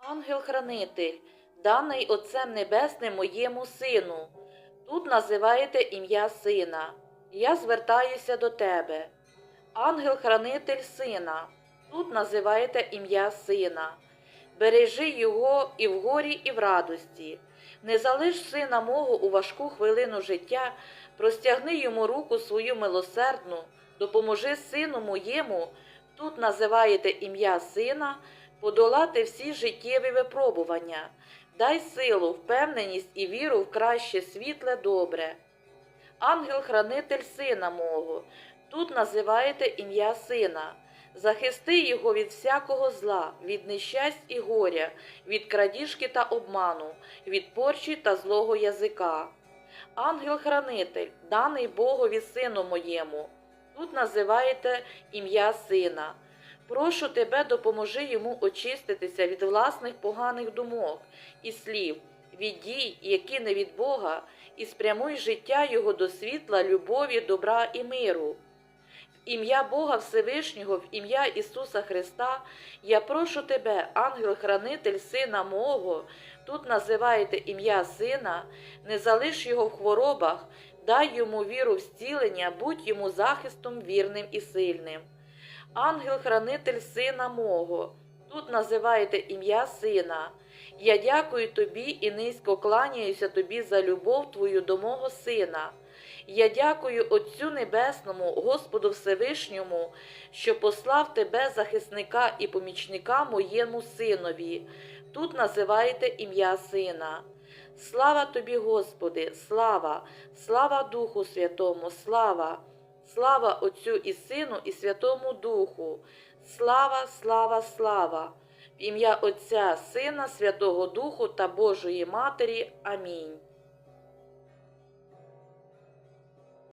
Ангел-хранитель, даний Отцем Небесним моєму сину. Тут називаєте ім'я сина. Я звертаюся до тебе. Ангел-хранитель сина. Тут називаєте ім'я сина. Бережи його і в горі, і в радості. Не залиш сина мого у важку хвилину життя, простягни йому руку свою милосердну, допоможи сину моєму, тут називаєте ім'я сина, подолати всі життєві випробування. Дай силу, впевненість і віру в краще світле добре. Ангел-хранитель сина мого, тут називаєте ім'я сина. Захисти його від всякого зла, від нещасть і горя, від крадіжки та обману, від порчі та злого язика. Ангел-хранитель, даний Богові сину моєму, тут називаєте ім'я сина. Прошу тебе, допоможи йому очиститися від власних поганих думок і слів, від дій, які не від Бога, і спрямуй життя його до світла, любові, добра і миру. В ім'я Бога Всевишнього, в ім'я Ісуса Христа, я прошу тебе, ангел-хранитель сина мого, тут називаєте ім'я Сина, не залиш його в хворобах, дай йому віру в зцілення, будь йому захистом вірним і сильним. Ангел-хранитель сина мого, тут називаєте ім'я Сина. Я дякую тобі і низько кланяюся тобі за любов твою до мого сина. Я дякую Отцю Небесному, Господу Всевишньому, що послав тебе захисника і помічника моєму синові. Тут називаєте ім'я Сина. Слава тобі, Господи, слава, слава Духу Святому, слава, слава Отцю і Сину, і Святому Духу, слава, слава, слава, в ім'я Отця, Сина, Святого Духу та Божої Матері. Амінь.